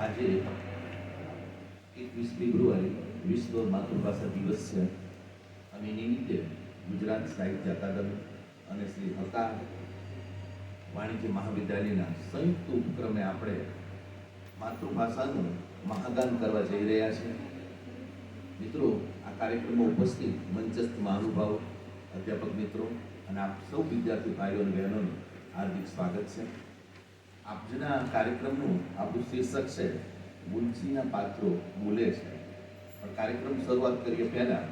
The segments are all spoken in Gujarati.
આજે એકવીસ ફેબ્રુઆરી વિશ્વ માતૃભાષા દિવસ છે અને નિમિત્તે ગુજરાત સાહિત્ય અકાદમી અને શ્રી હકા વાણિજ્ય મહાવિદ્યાલયના સંયુક્ત ઉપક્રમે આપણે માતૃભાષાનું મહાદાન કરવા જઈ રહ્યા છીએ. મિત્રો, આ કાર્યક્રમમાં ઉપસ્થિત મંચસ્થ મહાનુભાવો, અધ્યાપક મિત્રો અને આપ સૌ વિદ્યાર્થી ભાઈઓ અને બહેનોનું હાર્દિક સ્વાગત છે. આજના કાર્યક્રમનું આપણું શીર્ષક છે, મુનશીના પાત્રો બોલે છે. પણ કાર્યક્રમ શરૂઆત કરીએ પહેલાં.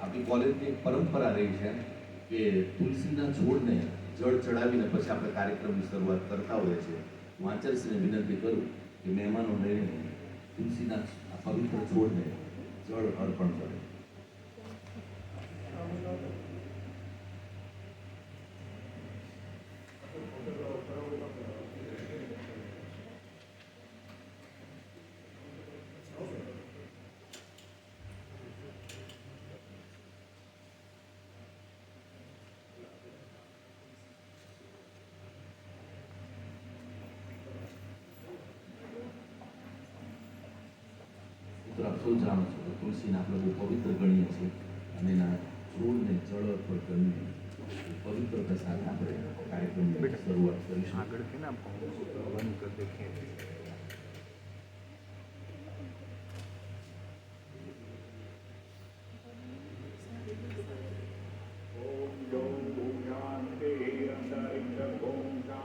આપણી કોલેજની એક પરંપરા રહી છે કે તુલસીના છોડને જળ ચડાવીને પછી આપણે કાર્યક્રમની શરૂઆત કરતા હોઈએ છીએ. હું વિનંતી કરું કે મહેમાનો લઈને તુલસીના આ પવિત્ર છોડને જળ અર્પણ કરે. આપ જાણો છો કે તુલસીને આપણે બહુ પવિત્ર ગણીએ છીએ. અને એના છોડને જળ પર ગણીએ પવિત્રતા સાથે આપણે કાર્યક્રમની શરૂઆત કરીશું. આગળ કે ના બંધ કર દેખીએ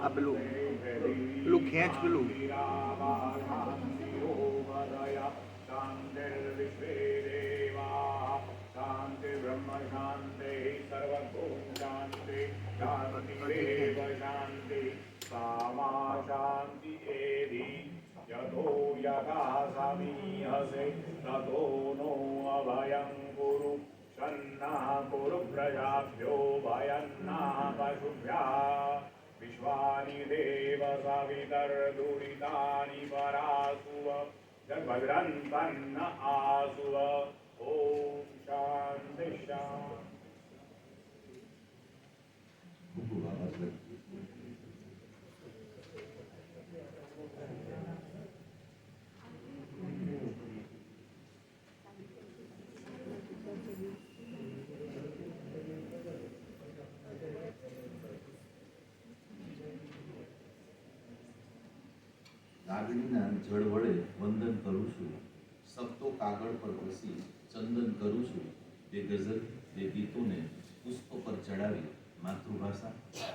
આ પેલું પેલું ખેંચ પેલું. સન્ના કુરુ પ્રજાભ્યો ભયન્ના પશુભ્યા વિશ્વાની દેવ સવિતર્દુરિતાની પરાસુવ જગભદ્રં તન્ન આસુવ ઓમ શાંતિ શાંતિ ખૂબ ખૂબ આભાર સર. લાગણીના જળ વડે વંદન કરું છું. સપ્તો કાગળ પર ઘસી ચંદન કરું છું. તે ગઝલ તે ગીતોને પુષ્પ પર ચડાવી માતૃભાષા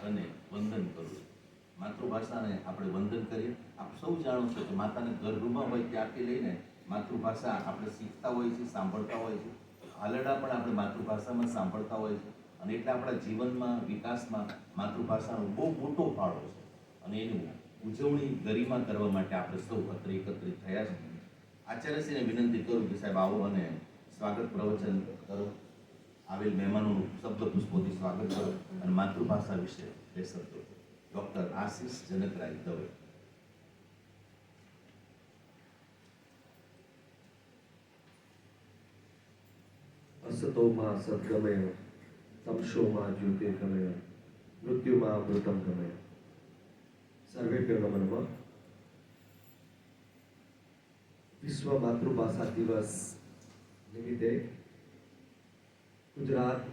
અને વંદન કરું છું. માતૃભાષાને આપણે વંદન કરીએ. આપ સૌ જાણો છો કે માતાને ગર્ભમાં હોય ત્યારથી લઈને માતૃભાષા આપણે શીખતા હોઈએ છીએ, સાંભળતા હોઈએ છીએ. હાલરડા પણ આપણે માતૃભાષામાં સાંભળતા હોઈએ છીએ. અને એટલે આપણા જીવનમાં, વિકાસમાં માતૃભાષાનો બહુ મોટો ફાળો છે. અને એનું ઉજવણી ગરિમા કરવા માટે આપણે સૌ અત્રે એકત્રિત થયા છે. આચાર્યશ્રીને વિનંતી કરું કે સાહેબ આવો અને સ્વાગત પ્રવચન કરો. આવેલ મહેમાનોનું શબ્દ પુષ્પોથી સ્વાગત કરો અને માતૃભાષા વિશે બે શબ્દો ડૉક્ટર આશીષ જનકરાય દવે. અસતોમાં સદ્ગમય, તમશોમાં જ્યોતિર્ગમય, મૃત્યુમાં અમૃતમ ગમય. સર્વેભ્યો નમઃ વિશ્વ માતૃભાષા દિવસ નિમિત્તે ગુજરાત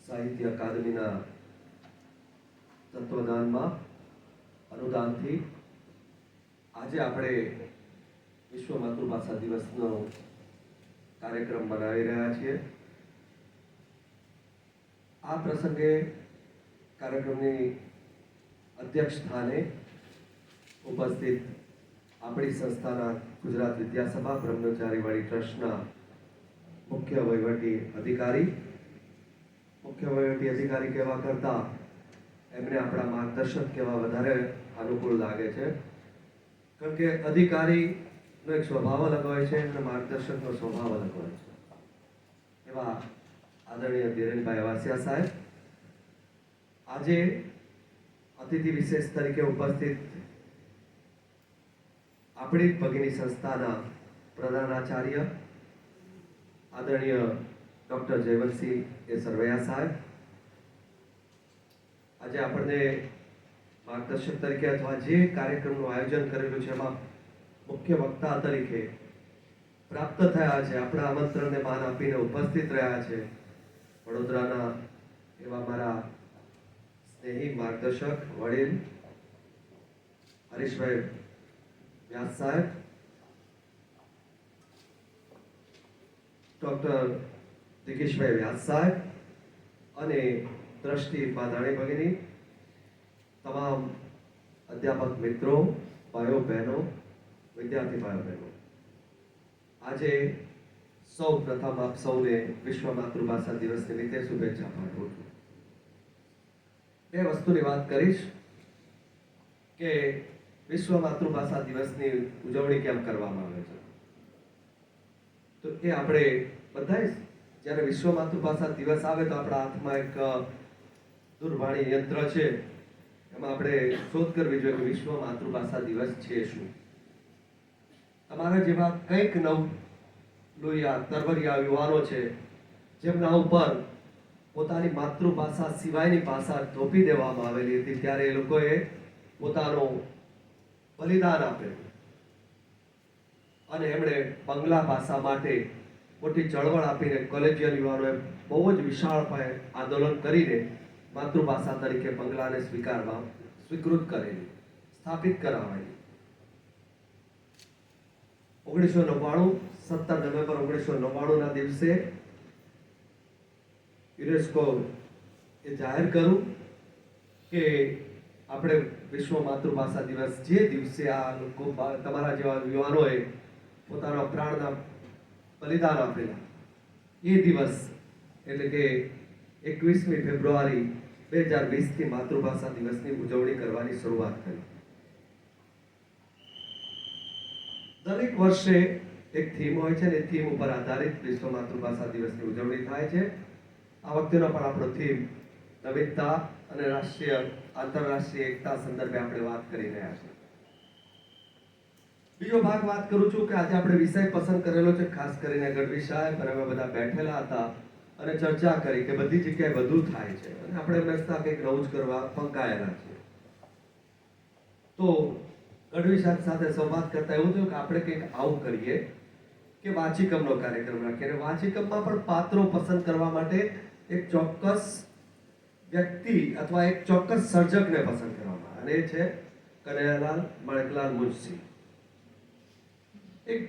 સાહિત્ય અકાદમીના તત્વદાનમાં અનુદાનથી આજે આપણે વિશ્વ માતૃભાષા દિવસનો કાર્યક્રમ મનાવી રહ્યા છીએ આ પ્રસંગે કાર્યક્રમની અધ્યક્ષ સ્થાને ઉપસ્થિત આપણી સંસ્થાના ગુજરાત વિદ્યાસભા બ્રહ્મચારીવાડી ટ્રસ્ટના મુખ્ય વહીવટી અધિકારી. મુખ્ય વહીવટી અધિકારી કહેવા કરતાં એમને આપણા માર્ગદર્શક કહેવા વધારે અનુકૂળ લાગે છે. કારણ કે અધિકારીનો એક સ્વભાવ અલગ હોય છે અને માર્ગદર્શકનો સ્વભાવ અલગ હોય છે. એવા આદરણીય ધીરેનભાઈ વાસિયા સાહેબ, આજે અતિથિ વિશેષ તરીકે ઉપસ્થિત આપણી પગની સંસ્થાના પ્રધાનાચાર્ય આદરણીય ડૉક્ટર જયવંતસિંહ એ સરવૈયા સાહેબ. આજે આપણને માર્ગદર્શક તરીકે અથવા જે કાર્યક્રમનું આયોજન કરેલું છે એમાં મુખ્ય વક્તા તરીકે પ્રાપ્ત થયા છે, આપણા આમંત્રણને માન આપીને ઉપસ્થિત રહ્યા છે વડોદરાના એવા મારા સ્નેહી માર્ગદર્શક વડીલ હરીશભાઈ વ્યાસ સાહેબ ડૉક્ટર દિગેશભાઈ વ્યાસ અને દ્રષ્ટિ પાધાણી ભગીની. તમામ અધ્યાપક મિત્રો, ભાઈઓ, બહેનો, વિદ્યાર્થી ભાઈઓ, બહેનો. આજે સૌ પ્રથમ આપ સૌને વિશ્વ માતૃભાષા દિવસ નિમિત્તે શુભેચ્છા પાઠવું છું. બે વસ્તુની વાત કરીશ કે વિશ્વ માતૃભાષા દિવસની ઉજવણી કેમ કરવામાં આવે છે? તો એ આપણે બધા જ્યારે વિશ્વ માતૃભાષા દિવસ આવે તો આપણા હાથમાં એક દૂરવાણી યંત્ર છે. એમાં આપણે શોધ કરવી જોઈએ કે વિશ્વ માતૃભાષા દિવસ છે શું? તમારા જેવા કંઈક નવ લોહિયા, તરવરિયા યુવાનો છે, જેમના ઉપર પોતાની માતૃભાષા સિવાયની ભાષા થોપી દેવામાં આવેલી હતી. ત્યારે એ લોકોએ પોતાનું બલિદાન આપેલું અને એમણે બંગલા ભાષા માટે મોટી ચળવળ આપીને કોલેજિયન યુવાનોએ બહુ જ વિશાળ પાયે આંદોલન કરીને માતૃભાષા તરીકે બંગલાને સ્વીકારવા સ્વીકૃત કરેલી, સ્થાપિત કરાવાઈ ઓગણીસો નવ્વાણું, સત્તર નવેમ્બર ઓગણીસો નવ્વાણુંના દિવસે યુનેસ્કો એ જાહેર કર્યું કે આપણે વિશ્વ માતૃભાષા દિવસ જે દિવસે આ લોકો તમારા જેવા યુવાનોએ પોતાના પ્રાણના બલિદાન આપેલા. એ દિવસ એટલે કે એકવીસમી ફેબ્રુઆરી બે હજાર વીસથી માતૃભાષા દિવસની ઉજવણી કરવાની શરૂઆત કરી. દરેક વર્ષે એક થીમ હોય છે ને થીમ ઉપર આધારિત વિશ્વ માતૃભાષા દિવસની ઉજવણી થાય છે. આ વખતેનો પણ આપણો થીમ નવીનતા અને રાષ્ટ્રીય, આંતરરાષ્ટ્રીય એકતા સંદર્ભે આપણે વાત કરી રહ્યા છીએ. બીજો ભાગ વાત કરું છું કે આજે આપણે વિષય પસંદ કરેલો છે, ખાસ કરીને ગઢવી સાહેબ અને અમે બધા બેઠેલા હતા અને ચર્ચા કરી કે બધી જગ્યાએ બધું થાય છે. અને આપણે હંમેશા કંઈક નવું કરવા પંકાયેલા છીએ. તો ગઢવી સાહેબ સાથે સંવાદ કરતા એવું થયું કે આપણે કંઈક આવું કરીએ કે વાંચીકમનો કાર્યક્રમ રાખીએ. અને વાંચીકમમાં પણ પાત્રો પસંદ કરવા માટે એક ચોક્કસ વ્યક્તિ અથવા એક ચોક્કસ સર્જકને પસંદ કરવામાં અને એ છે કનૈયાલાલ મણકલાલ મુનશી. એક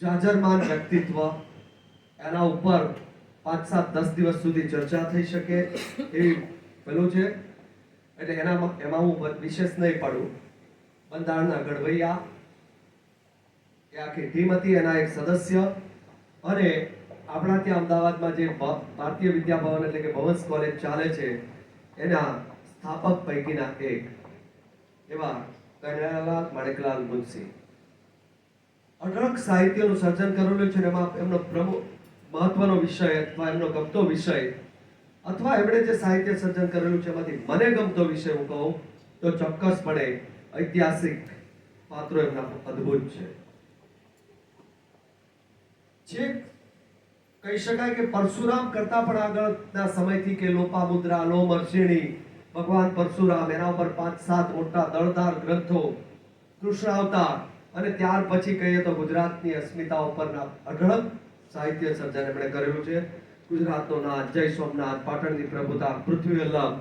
જાજરમાન વ્યક્તિત્વ. એના ઉપર પાંચ સાત દસ દિવસ સુધી ચર્ચા થઈ શકે એવી પેલું છે. એટલે એનામાં, એમાં હું વિશેષ નહીં પડું. બંધારણના ગઢવૈયા. એ આખી ટીમ હતી, એના એક સદસ્ય. અને આપણા ત્યાં અમદાવાદમાં જે ભારતીય વિદ્યાભવન એટલે કે ભવન્સ કોલેજ ચાલે છે એના સ્થાપક પૈકીના એક એવા કનૈયાલાલ માણેકલાલ મુનશી. અઢળક સાહિત્યનું સર્જન કરેલું છે એમાં એમનો પ્રમુખ મહત્વનો વિષય અથવા એમનો ગમતો વિષય અથવા એમણે જે સાહિત્ય સર્જન કરેલું છે એમાંથી મને ગમતો વિષય હું કહું તો ચોક્કસપણે ઐતિહાસિક પાત્રો એમના અદ્ભુત છે. જે કહી શકાય કે પરશુરામ કરતા પણ આગળના સમયથી કે લોપામુદ્રા લોમર્ષિણી ભગવાન પરશુરામ એના ઉપર પાંચ સાત મોટા દળદાર ગ્રંથો કૃષ્ણ અવતાર અને ત્યાર પછી કહીએ તો ગુજરાતની અસ્મિતા ઉપરના અઢળક સાહિત્ય સર્જન એમણે કર્યું છે. ગુજરાતનો નાથ, જય સોમનાથ પાટણની પ્રભુતા પૃથ્વી વલ્લભ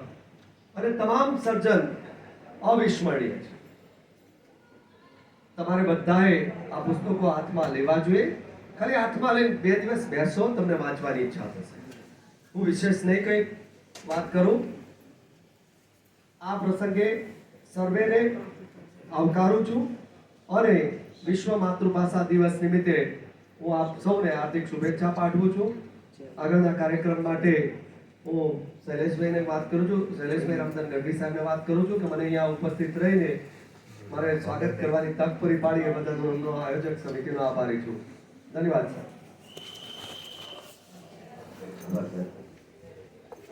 અને તમામ સર્જન અવિસ્મરણીય છે. તમારે બધાએ આ પુસ્તકો હાથમાં લેવા જોઈએ. ખાલી હાથમાં લઈને બે દિવસ બેસો તમને વાંચવાની ઈચ્છા થશે. હું વિશેષ નહીં કંઈ વાત કરું. આ પ્રસંગે સર્વેને આવકારું છું અને વિશ્વ માતૃભાષા દિવસ નિમિત્તે હું આપ સૌને હાર્દિક શુભેચ્છા પાઠવું છું. આગળના કાર્યક્રમ માટે હું શૈલેષભાઈને વાત કરું છું. શૈલેષભાઈ રામધન ગઢવી સાહેબને વાત કરું છું કે મને અહીંયા ઉપસ્થિત રહીને મારે સ્વાગત કરવાની તક પૂરી પાડી એ બદલ હું આયોજક સમિતિનો આભારી છું. ધન્યવાદ, સર.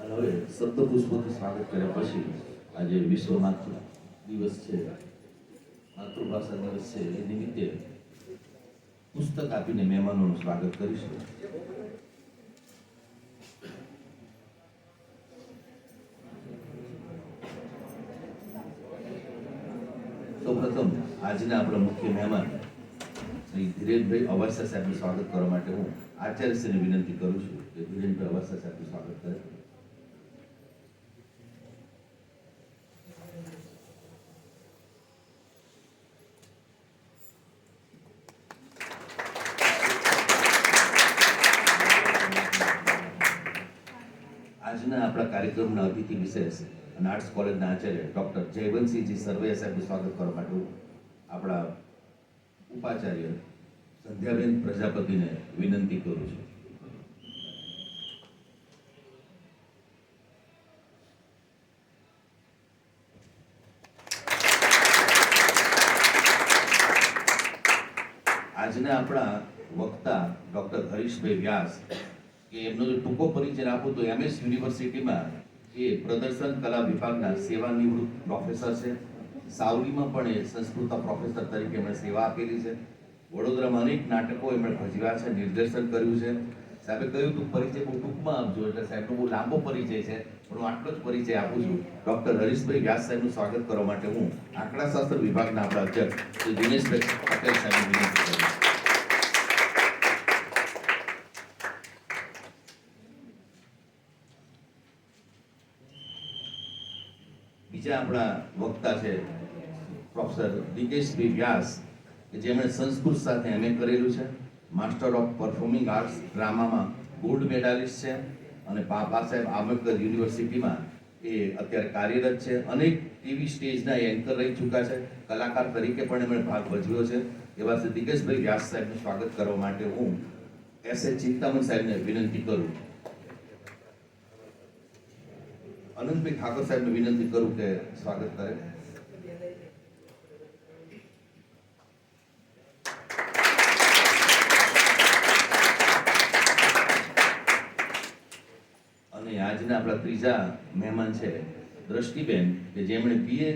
હવે શબ્દ પુષ્પોનું સ્વાગત કર્યા પછી આજે વિશ્વ માતૃ દિવસ છે. માતૃભાષા દિવસ છે. એ નિમિત્તે પુસ્તક આપીને મહેમાનોનું સ્વાગત કરીશું. સૌપ્રથમ આજના આપણા મુખ્ય મહેમાન ધીરેનભાઈ અવાસા સાહેબનું સ્વાગત કરવા માટે હું આચાર્યશ્રીને વિનંતી કરું છું કે ધીરેનભાઈ અવાસા સાહેબનું સ્વાગત કરે. આજના આપણા કાર્યક્રમના અતિથિ વિશેષ અને આર્ટ્સ કોલેજના આચાર્ય ડૉક્ટર જયવંતસિંહજી સરવૈયા સાહેબનું સ્વાગત કરવા માટે આપણા ઉપાચાર્ય સંધ્યાબેન પ્રજાપતિને વિનંતી કરું છું. આજના આપણા વક્તા ડોક્ટર હરીશભાઈ વ્યાસ, કે એમનો જો ટૂંકો પરિચય આપું તો એમએસ યુનિવર્સિટીમાં એ પ્રદર્શન કલા વિભાગના સેવાનિવૃત્ત પ્રોફેસર છે. સાવલીમાં પણ એ સંસ્કૃત પ્રોફેસર તરીકે એમણે સેવા આપેલી છે. વડોદરામાં અનેક નાટકો એમણે ભજવ્યા છે, નિર્દેશન કર્યું છે. સાહેબે કહ્યું તું પરિચય બહુ ટૂંકમાં આપજો, એટલે સાહેબનો બહુ લાંબો પરિચય છે, પણ હું આટલો જ પરિચય આપું છું. ડૉક્ટર હરીશભાઈ વ્યાસ સાહેબનું સ્વાગત કરવા માટે હું આંકડાશાસ્ત્ર વિભાગના આપણા અધ્યક્ષ શ્રી દિનેશભાઈ પટેલ સાહેબ વિનંતી કરું છું. બીજા આપણા વક્તા છે પ્રોફેસર દિકેશભાઈ વ્યાસ, કે જેમણે સંસ્કૃત સાથે એમએ કરેલું છે. માસ્ટર ઓફ પરફોર્મિંગ આર્ટ્સ ડ્રામામાં ગોલ્ડ મેડાલિસ્ટ છે અને બાબા સાહેબ આંબેડકર યુનિવર્સિટીમાં એ અત્યારે કાર્યરત છે. અનેક ટીવી સ્ટેજના એન્કર રહી ચૂક્યા છે. કલાકાર તરીકે પણ એમણે ભાગ ભજવ્યો છે. એવા શ્રી દિકેશભાઈ વ્યાસ સાહેબનું સ્વાગત કરવા માટે હું એસ એ ચિંતામણ સાહેબને વિનંતી કરું અનંતભાઈ ઠાકોર સાહેબને વિનંતી કરું કે સ્વાગત કરે. અને આજના આપણા ત્રીજા મહેમાન છે દ્રષ્ટિબેન, કે જેમણે બીએ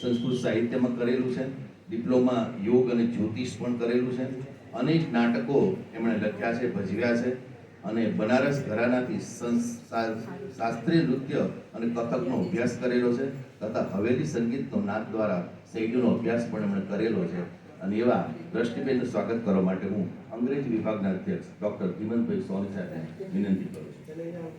સંસ્કૃત સાહિત્યમાં કરેલું છે, ડિપ્લોમા યોગ અને જ્યોતિષ પણ કરેલું છે. અનેક નાટકો એમણે લખ્યા છે, ભજવ્યા છે. અને બનારસ ઘરાનાથી શાસ્ત્રીય નૃત્ય અને કથકનો અભ્યાસ કરેલો છે તથા હવેલી સંગીતનો નાદ દ્વારા શૈલીનો અભ્યાસ પણ એમણે કરેલો છે. અને એવા દ્રષ્ટિબેનનું સ્વાગત કરવા માટે હું અંગ્રેજી વિભાગના અધ્યક્ષ ડૉક્ટર ધીમનભાઈ સોની સાહેબને વિનંતી કરું છું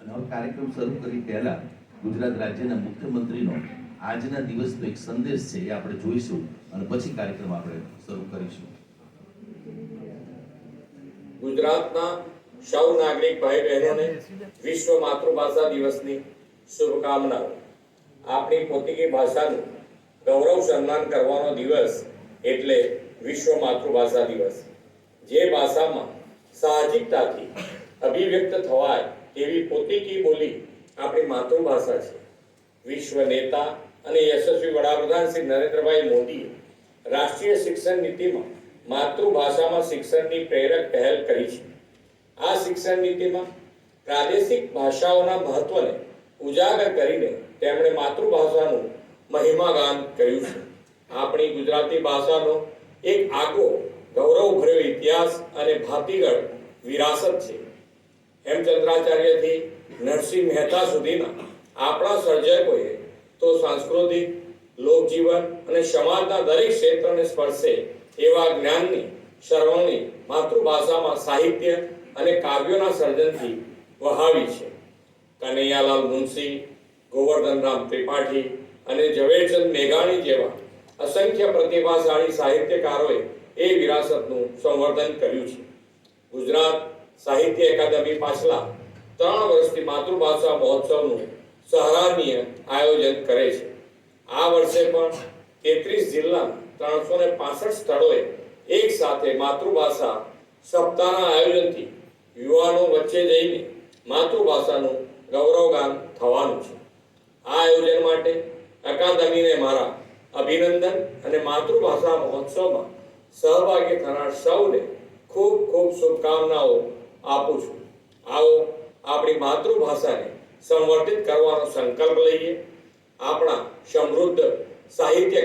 અને હવે કાર્યક્રમ શરૂ કરી પહેલા ગુજરાત રાજ્યના મુખ્યમંત્રીનો આજના દિવસનો એક સંદેશ છે એ આપણે જોઈશું અને પછી કાર્યક્રમ આપણે શરૂ કરીશું. ગુજરાતના સૌ નાગરિક ભાઈ બહેનોને વિશ્વ માતૃભાષા દિવસની શુભકામનાઓ. આપણી પોતીકી ભાષાનું ગૌરવ સન્માન કરવાનો દિવસ એટલે વિશ્વ માતૃભાષા દિવસ. જે ભાષામાં સાહજિકતાથી અભિવ્યક્ત થવાય એવી પોતીકી બોલી આપણી માતૃભાષા છે. વિશ્વ નેતા અને યશસ્વી વડાપ્રધાન શ્રી નરેન્દ્રભાઈ મોદીએ રાષ્ટ્રીય શિક્ષણ નીતિમાં માતૃભાષામાં શિક્ષણની પ્રેરક પહેલ કરી છે. આ શિક્ષણ નીતિમાં પ્રાદેશિક ભાષાઓના મહત્વને ઉજાગર કરીને તેમણે માતૃભાષાનું મહિમાગાન કર્યું છે. આપણી ગુજરાતી ભાષાનો એક આગવો, ગૌરવભર્યો ઇતિહાસ અને ભાતીગળ વિરાસત છે. હેમચંદ્રાચાર્યથી નરસિંહ મહેતા સુધીના આપણા સર્જકોએ તો સાંસ્કૃતિક, લોકજીવન અને સમાજના દરેક ક્ષેત્રને સ્પર્શે એવા જ્ઞાનની સરવણી માતૃભાષામાં સાહિત્ય અને કાવ્યોના સર્જનથી વહાવી છે. કનૈયાલાલ મુનશી, ગોવર્ધનરામ ત્રિપાઠી અને ઝવેરચંદ મેઘાણી જેવા અસંખ્ય પ્રતિભાશાળી સાહિત્યકારોએ એ વિરાસતનું સંવર્ધન કર્યું છે. ગુજરાત સાહિત્ય અકાદમી પાછલા ત્રણ વર્ષથી માતૃભાષા મહોત્સવનું સહરાનીય આયોજન કરે છે. આ વર્ષે પણ તેત્રીસ જિલ્લા ત્રણસો ને પાસઠ સ્થળોએ એક સાથે માતૃભાષા સપ્તાહના આયોજનથી યુવાનો વચ્ચે જઈને માતૃભાષાનું ગૌરવગાન થવાનું છે. આ આયોજન માટે અકાદમીને મારા અભિનંદન અને માતૃભાષા મહોત્સવમાં સહભાગી થનાર સૌને ખૂબ ખૂબ શુભકામનાઓ આપું છું. આવો, આપણી માતૃભાષાને સંવર્ધિત કરવાનો સંકલ્પ લઈએ. આપણા સમૃદ્ધ સાહિત્ય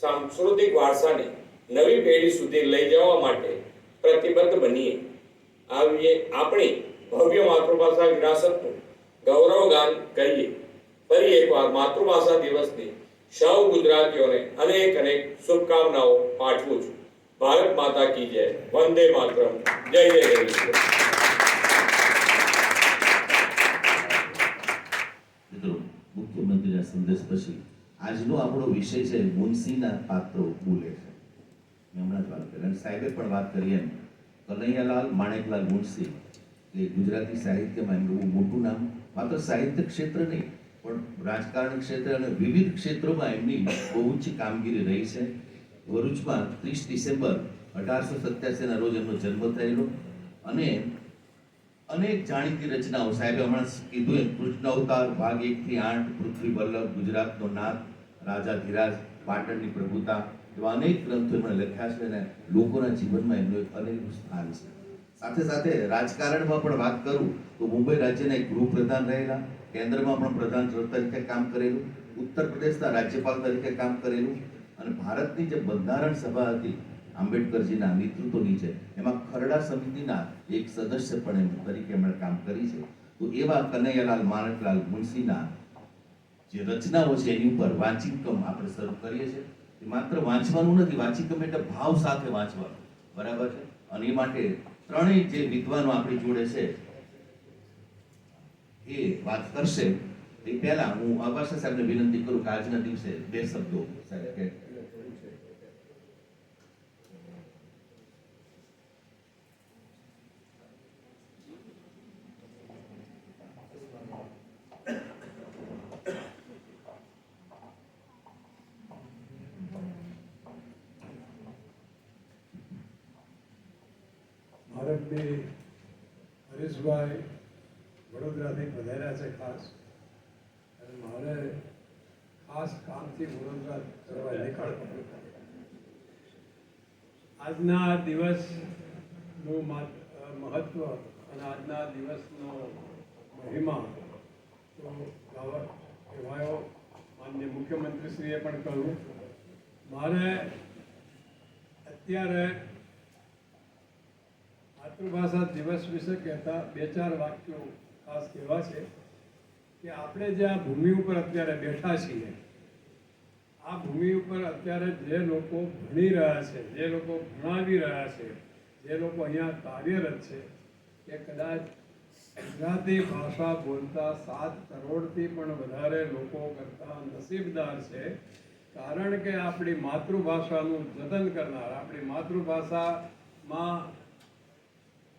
સાંસ્કૃતિક વારસાને નવી પેઢી સુધી લઈ જવા માટે પ્રતિબદ્ધ બનીએ. આવીએ આપણી ભવ્ય માતૃભાષા વિરાસતનું ગૌરવગાન કરીએ. ફરી એકવાર માતૃભાષા દિવસની સૌ ગુજરાતીઓને અનેક અનેક શુભકામનાઓ પાઠવું છું. ભારત માતા કી જય. વંદે માતરમ. જય જય ગણેશ મિત્રો મુખ્યમંત્રીના સંદેશ પછી આજનો આપણો વિષય છે મુનસીના પાત્રો બોલે છે. મેં હમણાં જ વાત કરી. અને સાહેબે પણ વાત કરી એમ. કનૈયાલાલ માણેકલાલ મુનસી એ ગુજરાતી સાહિત્યમાં એમનું બહુ મોટું નામ. માત્ર સાહિત્ય ક્ષેત્ર નહીં, પણ રાજકારણ ક્ષેત્ર અને વિવિધ ક્ષેત્રોમાં એમની બહુ ઊંચી કામગીરી રહી છે. ભરૂચમાં ત્રીસ ડિસેમ્બર અઢારસો સત્યાસીના રોજ એમનો જન્મ થયેલો. અને અનેક જાણીતી રચનાઓ. સાહેબે હમણાં કીધું એમ, કૃષ્ણ અવતાર ભાગ એક થી આઠ, પૃથ્વી વલ્લભ, ગુજરાતનો નાથ રાજા ધીરાજ, પાટણની પ્રભુતા એવા અનેક ગ્રંથો એમણે લખ્યા છે અને લોકોના જીવનમાં એમનું એક અનેરું સ્થાન છે. સાથે સાથે રાજકારણમાં પણ વાત કરું તો મુંબઈ રાજ્યના એક ગૃહપ્રધાન રહેલા, કેન્દ્રમાં પણ પ્રધાન તરીકે કામ કરેલું, ઉત્તર પ્રદેશના રાજ્યપાલ તરીકે કામ કરેલું અને ભારતની જે બંધારણ સભા હતી આંબેડકરજીના નેતૃત્વની છે. એમાં ખરડા સમિતિના એક સદસ્ય પણ એમ તરીકે એમણે કામ કરી છે. તો એવા કનૈયાલાલ માણકલાલ મુનશીના જે રચનાઓ છે એની ઉપર વાંચિકમ આપણે શરૂ કરીએ છીએ. એ માત્ર વાંચવાનું નથી, વાંચિકમ એટલે ભાવ સાથે વાંચવાનું. બરાબર છે? અને એ માટે ત્રણેય જે વિદ્વાનો આપણી જોડે છે, એ વાત કરશે. એ પહેલા હું આભાસા સાહેબને વિનંતી કરું કે આજના દિવસે બે શબ્દો સાહેબ કે ભારતની હરીશભાઈ વડોદરાથી પધાર્યા છે ખાસ. અને મારે ખાસ કામથી વડોદરા કરવા નીકળ આજના દિવસનું મહત્વ અને આજના દિવસનો મહિમા તો કહેવાયો માન્ય મુખ્યમંત્રીશ્રીએ પણ કહ્યું. મારે અત્યારે માતૃભાષા દિવસ વિશે કહેતા બે ચાર વાક્યો ખાસ કહેવા છે કે આપણે જે આ ભૂમિ ઉપર અત્યારે બેઠા છીએ, આ ભૂમિ ઉપર અત્યારે જે લોકો ભણી રહ્યા છે, જે લોકો ભણાવી રહ્યા છે, જે લોકો અહીંયા કાર્યરત છે, એ કદાચ ગુજરાતી ભાષા બોલતા સાત કરોડથી પણ વધારે લોકો કરતા નસીબદાર છે. કારણ કે આપણી માતૃભાષાનું જતન કરનાર, આપણી માતૃભાષામાં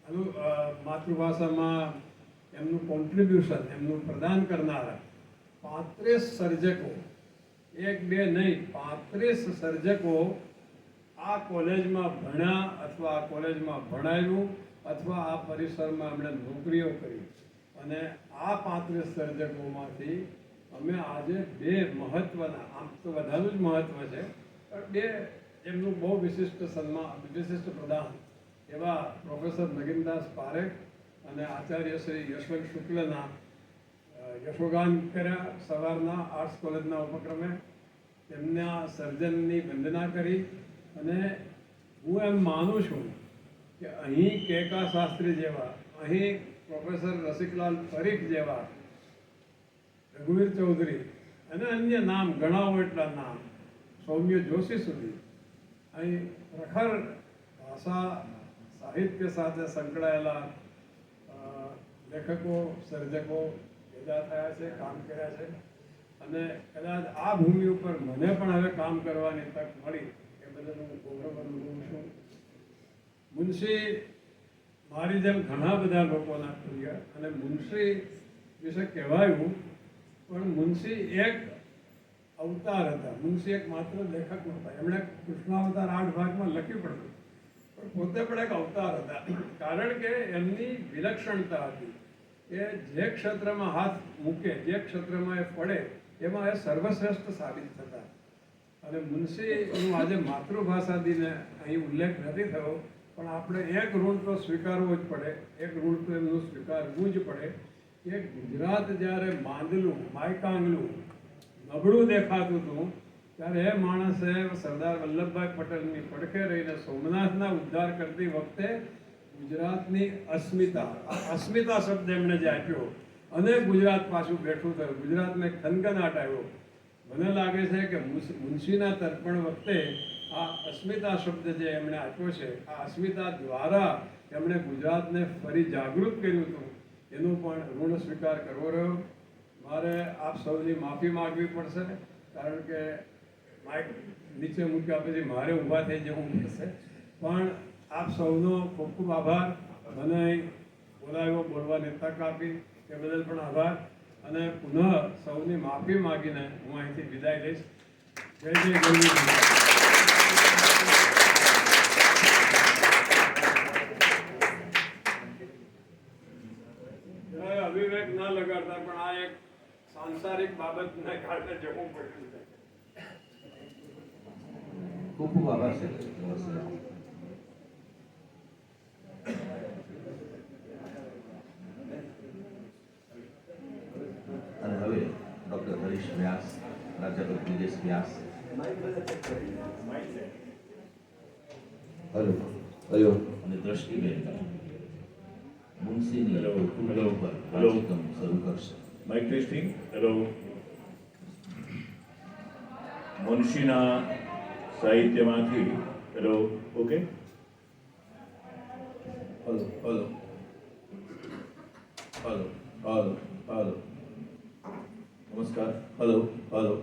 માતૃભાષામાં એમનું કોન્ટ્રીબ્યુશન એમનું પ્રદાન કરનારા પાંત્રીસ સર્જકો, એક બે નહીં પાંત્રીસ સર્જકો આ કોલેજમાં ભણ્યા અથવા આ કોલેજમાં ભણાયું અથવા આ પરિસરમાં એમણે નોકરીઓ કરી. અને આ પાંત્રીસ સર્જકોમાંથી અમે આજે બે મહત્વના, આમ તો વધારું જ મહત્વ છે, પણ બે એમનું બહુ વિશિષ્ટ સન્માન વિશિષ્ટ પ્રદાન એવા પ્રોફેસર નગીનદાસ પારેખ અને આચાર્ય શ્રી યશવંત શુક્લના યશોગાન કર્યા સવારના આર્ટ્સ કોલેજના ઉપક્રમે તેમના સર્જનની વંદના કરી અને હું એમ માનું છું કે અહીં કેકા શાસ્ત્રી જેવા, અહીં પ્રોફેસર રસિકલાલ પરીખ જેવા, રઘુવીર ચૌધરી અને અન્ય નામ ગણાવો એટલા નામ, સૌમ્ય જોશી સુધી, અહીં પ્રખર ભાષા સાહિત્ય સાથે સંકળાયેલા લેખકો, સર્જકો ભેગા થયા છે, કામ કર્યા છે. અને કદાચ આ ભૂમિ ઉપર મને પણ હવે કામ કરવાની તક મળી એ બદલ હું ગૌરવ અનુભવું છું. મુનશી મારી જેમ ઘણા બધા લોકોના પ્રિય અને મુનશી વિશે કહેવાયું, પણ મુનશી એક અવતાર હતા. મુનશી એક માત્ર લેખક નહોતા. એમણે કૃષ્ણાવતાર આઠ ભાગમાં લખ્યું પણ હતું. પણ પોતે પણ એક અવતાર હતા. કારણ કે એમની વિલક્ષણતા હતી. કે જે ક્ષેત્રમાં હાથ મૂકે, જે ક્ષેત્રમાં એ પડે એમાં એ સર્વશ્રેષ્ઠ સાબિત થતા. અને મુનશીનું આજે માતૃભાષા દિને અહીં ઉલ્લેખ નથી થયો, પણ આપણે એક ઋણ તો સ્વીકારવો જ પડે. એક ઋણ તો એમનું સ્વીકારવું જ પડે. કે ગુજરાત જ્યારે માંદલું, માયકાંગલું, નબળું દેખાતું હતું ત્યારે એ માણસે સરદાર વલ્લભભાઈ પટેલની પડખે રહીને સોમનાથના ઉદ્ધાર કરતી વખતે ગુજરાતની અસ્મિતા, આ અસ્મિતા શબ્દ એમણે જે આપ્યો અને ગુજરાત પાછું બેઠું થયું. ગુજરાતને ખનખનાટ આવ્યો. મને લાગે છે કે મુનશીના તર્પણ વખતે આ અસ્મિતા શબ્દ જે એમણે આપ્યો છે, આ અસ્મિતા દ્વારા એમણે ગુજરાતને ફરી જાગૃત કર્યું હતું. એનો પણ ઋણ સ્વીકાર કરવો રહ્યો. મારે આપ સૌની માફી માંગવી પડશે, કારણ કે માઇક નીચે મૂક્યા પછી મારે ઊભા થઈ જવું પડશે પણ આપ સૌનો ખૂબ ખૂબ આભાર. મને બોલાવ્યો બોલવાની તક આપી તે બદલ પણ આભાર. અને પુનઃ સૌની માફી માગીને હું અહીંથી વિદાય લઈશ. જય જય. ગરવી અભિવેક ના લગાડતા પણ આ એક સાંસારિક બાબતને કારણે જવું પડ્યું છે. ખૂબ ખૂબ આભાર છે અને હવે ડોક્ટર હરીશ વ્યાસ પ્રાધ્યાપક નિલેશ વ્યાસ હલો હલો અને દ્રષ્ટિબેન મુનશીની Hello. કુંડલી ઉપર Hello. શરૂ કરશે માઇક ટેસ્ટિંગ હેલો મુનશીના સાહિત્યમાંથી. Hello okay hello hello hello hello hello નમસ્કાર હલો હલો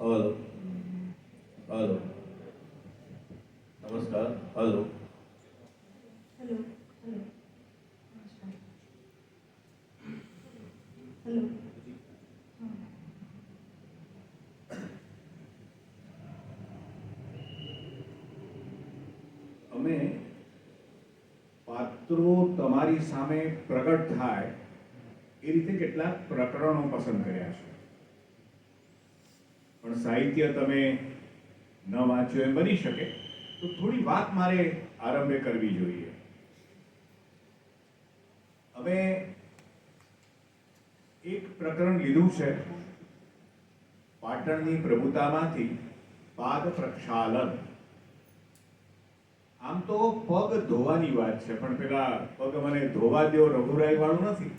હલો હલો નમસ્કાર હલો હેલો હેલો હેલો અમે પાત્રો તમારી સામે પ્રગટ થાય, એ રીતે કેટલાક પ્રકરણો પસંદ કર્યા છે. પણ સાહિત્ય તમે ન વાંચ્યું એમ બની શકે, તો થોડી વાત મારે આરંભે કરવી જોઈએ. હવે એક પ્રકરણ લીધું છે, પાટણની પ્રભુતામાંથી પાદ પ્રક્ષાલન. આમ તો પગ ધોવાની વાત છે, પણ પેલા પગ મને ધોવા દેવો રઘુરાય વાળું નથી.